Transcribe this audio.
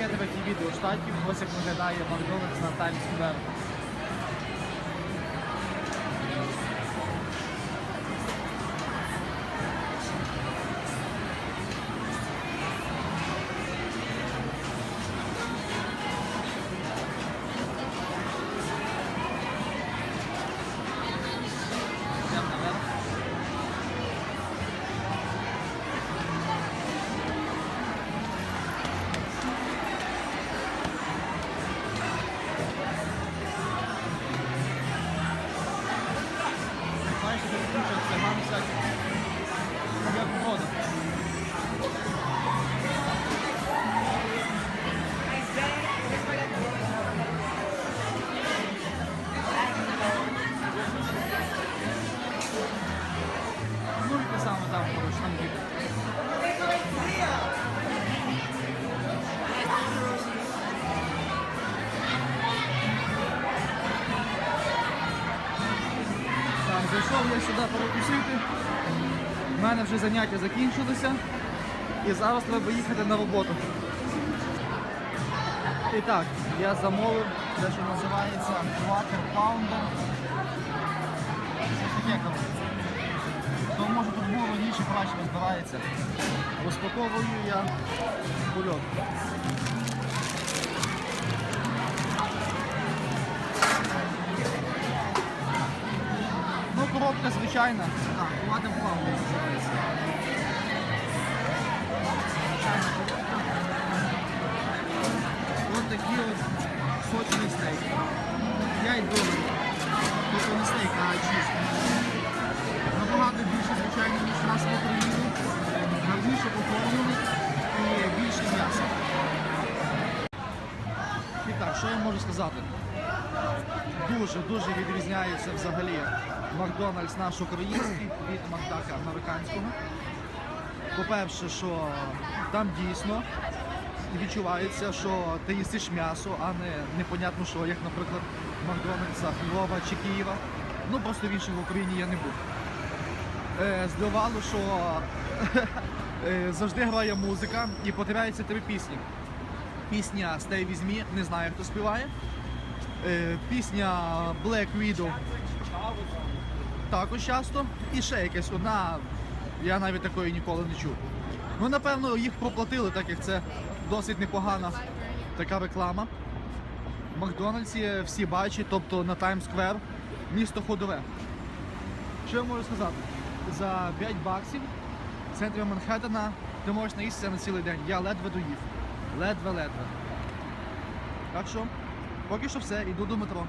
даєте такі відео штатів, ось як виглядає Макдональдс на Times зайшов я сюди перекусити. У мене вже заняття закінчилися. І зараз треба їхати на роботу. І так, я замовив те, що називається Water Pounder. Щось таке, коротше. То може тут було раніше краще розбирається. Розпаковую я кульок. Ну, звичайна. Так, Water Pounder називається. Ось такий от сочний стейк. 5 доларів. Тобто не стейк, а чіз. Набагато більше, звичайно, ніж у нас в Україні. Гарніше оформлений і більше м'яса. І так, що я можу сказати? Дуже-дуже відрізняється взагалі Макдональдс наш український від Макдака американського. По-перше, що там дійсно відчувається, що ти їстиш м'ясо, а не непонятно що, як, наприклад, в Макдональдсах Львова чи Києва. Ну просто в інших в Україні я не був. Е, здивувало, що е, завжди грає музика і потрапляються три пісні. Пісня Стей візьмі, не знаю, хто співає. Е, пісня Black Widow також часто. І ще якась одна, я навіть такої ніколи не чув. Ну, напевно, їх проплатили, так як це досить непогана така реклама. Макдональдсі всі бачать, тобто на Square, місто ходове. Що я можу сказати? За 5 баксів в центрі Манхеттена ти можеш наїстися на цілий день. Я ледве доїв. Ледве-ледве. Так що, поки що все, йду до метро.